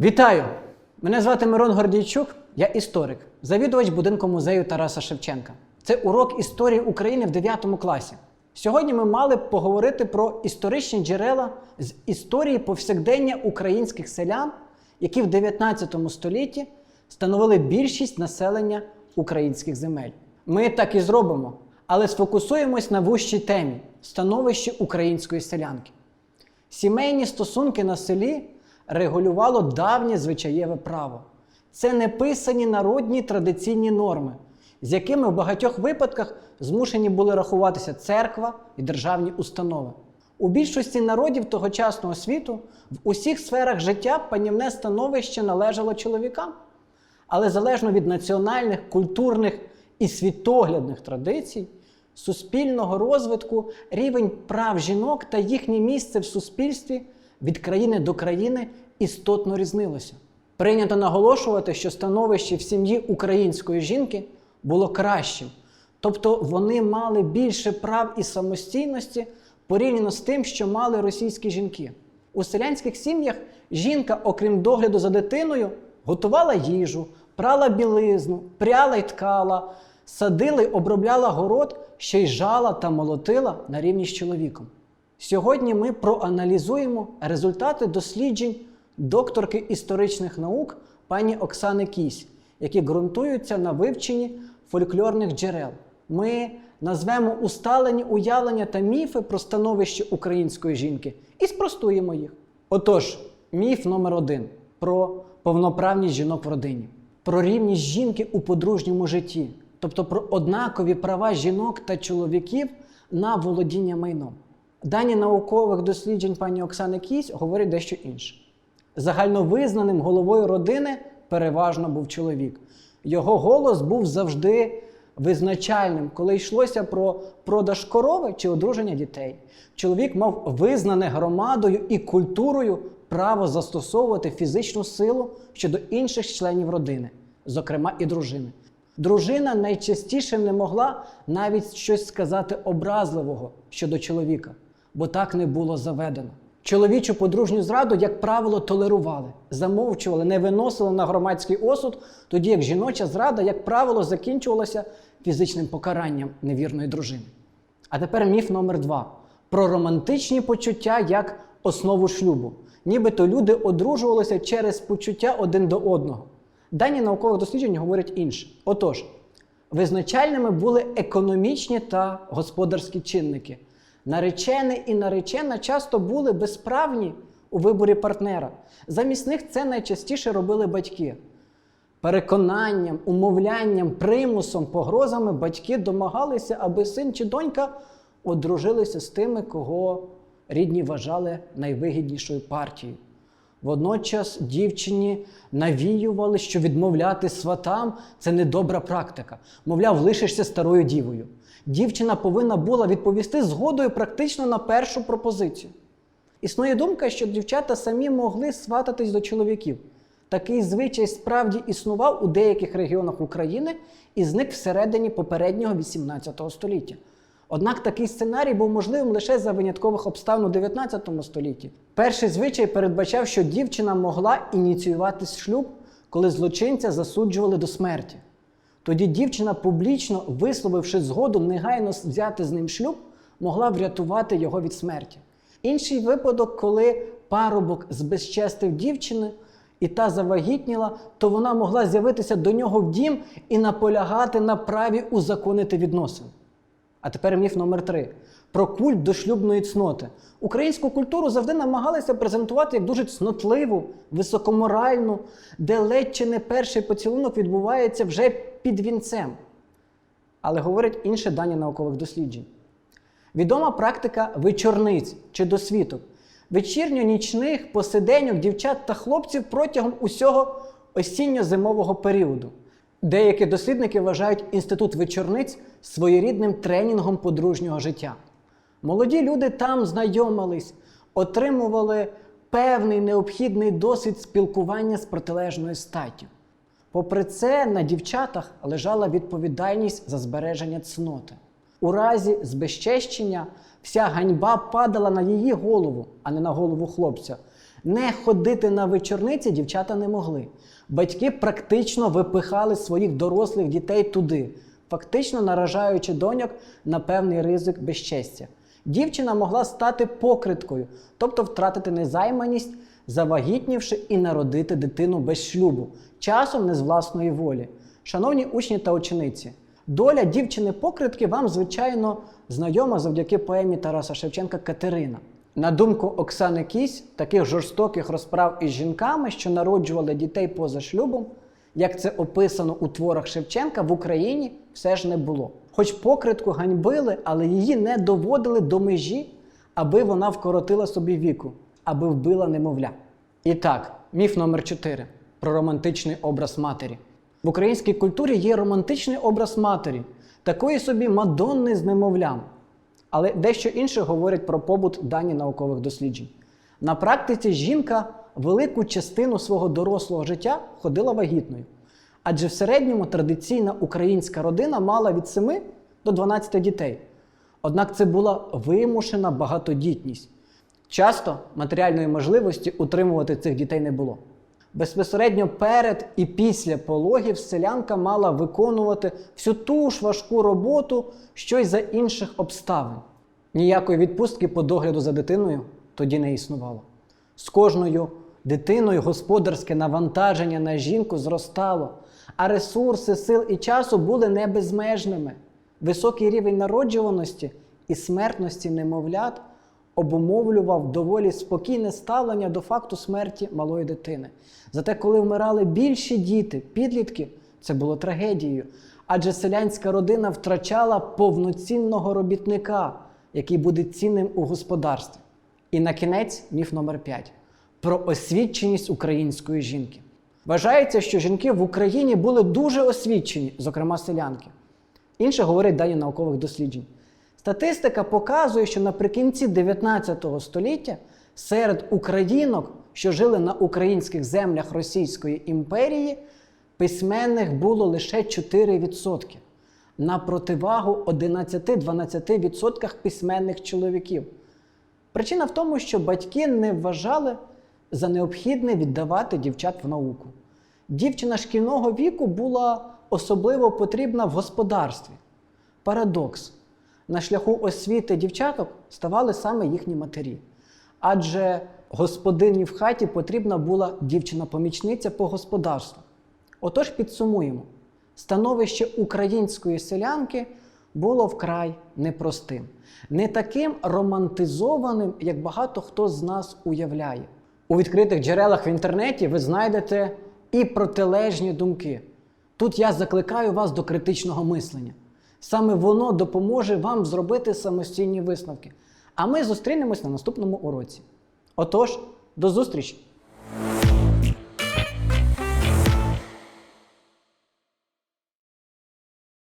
Вітаю! Мене звати Мирон Гордійчук, я історик, завідувач будинку музею Тараса Шевченка. Це урок історії України в 9 класі. Сьогодні ми мали б поговорити про історичні джерела з історії повсякдення українських селян, які в 19 столітті становили більшість населення українських земель. Ми так і зробимо, але сфокусуємось на вущій темі становище української селянки. Сімейні стосунки на селі регулювало давнє звичаєве право. Це неписані народні традиційні норми, з якими в багатьох випадках змушені були рахуватися церква і державні установи. У більшості народів тогочасного світу в усіх сферах життя панівне становище належало чоловікам. Але залежно від національних, культурних і світоглядних традицій, суспільного розвитку, рівень прав жінок та їхнє місце в суспільстві від країни до країни істотно різнилося. Прийнято наголошувати, що становище в сім'ї української жінки було кращим, тобто вони мали більше прав і самостійності порівняно з тим, що мали російські жінки. У селянських сім'ях жінка, окрім догляду за дитиною, готувала їжу, прала білизну, пряла й ткала, садила й обробляла город, ще й жала та молотила на рівні з чоловіком. Сьогодні ми проаналізуємо результати досліджень докторки історичних наук пані Оксани Кісь, які ґрунтуються на вивченні фольклорних джерел. Ми назвемо усталені уявлення та міфи про становище української жінки і спростуємо їх. Отож, міф номер один про повноправність жінок в родині, про рівність жінки у подружньому житті, тобто про однакові права жінок та чоловіків на володіння майном. Дані наукових досліджень пані Оксани Кісь говорять дещо інше. Загальновизнаним головою родини переважно був чоловік. Його голос був завжди визначальним, коли йшлося про продаж корови чи одруження дітей. Чоловік мав визнане громадою і культурою право застосовувати фізичну силу щодо інших членів родини, зокрема і дружини. Дружина найчастіше не могла навіть щось сказати образливого щодо чоловіка, бо так не було заведено. Чоловічу подружню зраду, як правило, толерували, замовчували, не виносили на громадський осуд, тоді як жіноча зрада, як правило, закінчувалася фізичним покаранням невірної дружини. А тепер міф номер два про романтичні почуття як основу шлюбу. Нібито люди одружувалися через почуття один до одного. Дані наукових досліджень говорять інше. Отож, визначальними були економічні та господарські чинники. Наречений і наречена часто були безправні у виборі партнера. Замість них це найчастіше робили батьки. Переконанням, умовлянням, примусом, погрозами батьки домагалися, аби син чи донька одружилися з тими, кого рідні вважали найвигіднішою партією. Водночас дівчині навіювали, що відмовляти сватам це недобра практика. Мовляв, лишишся старою дівою. Дівчина повинна була відповісти згодою практично на першу пропозицію. Існує думка, що дівчата самі могли свататись до чоловіків. Такий звичай справді існував у деяких регіонах України і зник всередині попереднього 18 століття. Однак такий сценарій був можливим лише за виняткових обставин у 19 столітті. Перший звичай передбачав, що дівчина могла ініціювати шлюб, коли злочинця засуджували до смерті. Тоді дівчина, публічно висловивши згоду негайно взяти з ним шлюб, могла врятувати його від смерті. Інший випадок, коли парубок збезчестив дівчину і та завагітніла, то вона могла з'явитися до нього в дім і наполягати на праві узаконити відносини. А тепер міф номер три про культ дошлюбної цноти. Українську культуру завжди намагалися презентувати як дуже цнотливу, високоморальну, де ледь чи не перший поцілунок відбувається вже під вінцем. Але говорять інші дані наукових досліджень. Відома практика вечорниць чи досвіток, вечірньо-нічних посиденьок дівчат та хлопців протягом усього осінньо-зимового періоду. Деякі дослідники вважають інститут вечорниць своєрідним тренінгом подружнього життя. Молоді люди там знайомились, отримували певний необхідний досвід спілкування з протилежною статтю. Попри це, на дівчатах лежала відповідальність за збереження цноти. У разі збезчещення вся ганьба падала на її голову, а не на голову хлопця. Не ходити на вечорниці дівчата не могли. Батьки практично випихали своїх дорослих дітей туди, фактично наражаючи доньок на певний ризик безчестя. Дівчина могла стати покриткою, тобто втратити незайманість, завагітнівши і народити дитину без шлюбу, часом не з власної волі. Шановні учні та учениці, доля дівчини-покритки вам, звичайно, знайома завдяки поемі Тараса Шевченка Катерина. На думку Оксани Кісь, таких жорстоких розправ із жінками, що народжували дітей поза шлюбом, як це описано у творах Шевченка, в Україні все ж не було. Хоч покритку ганьбили, але її не доводили до межі, аби вона вкоротила собі віку, аби вбила немовля. І так, міф номер 4 про романтичний образ матері. В українській культурі є романтичний образ матері, такої собі мадонни з немовлям. Але дещо інше говорять про побут дані наукових досліджень. На практиці жінка велику частину свого дорослого життя ходила вагітною. Адже в середньому традиційна українська родина мала від 7 до 12 дітей. Однак це була вимушена багатодітність. Часто матеріальної можливості утримувати цих дітей не було. Безпосередньо перед і після пологів селянка мала виконувати всю ту ж важку роботу, що й за інших обставин. Ніякої відпустки по догляду за дитиною тоді не існувало. З кожною дитиною господарське навантаження на жінку зростало, а ресурси сил і часу були не безмежними. Високий рівень народжуваності і смертності немовлят обумовлював доволі спокійне ставлення до факту смерті малої дитини. Зате, коли вмирали більші діти, підлітки, це було трагедією. Адже селянська родина втрачала повноцінного робітника, який буде цінним у господарстві. І на кінець міф номер 5 про освіченість української жінки. Вважається, що жінки в Україні були дуже освічені, зокрема селянки. Інше говорять дані наукових досліджень. Статистика показує, що наприкінці 19 століття серед українок, що жили на українських землях Російської імперії, письменних було лише 4%. На противагу 11-12% письменних чоловіків. Причина в тому, що батьки не вважали за необхідне віддавати дівчат в науку. Дівчина шкільного віку була особливо потрібна в господарстві. Парадокс. На шляху освіти дівчаток ставали саме їхні матері. Адже господині в хаті потрібна була дівчина-помічниця по господарству. Отож підсумуємо: становище української селянки було вкрай непростим, не таким романтизованим, як багато хто з нас уявляє. У відкритих джерелах в інтернеті ви знайдете і протилежні думки. Тут я закликаю вас до критичного мислення. Саме воно допоможе вам зробити самостійні висновки. А ми зустрінемось на наступному уроці. Отож, до зустрічі!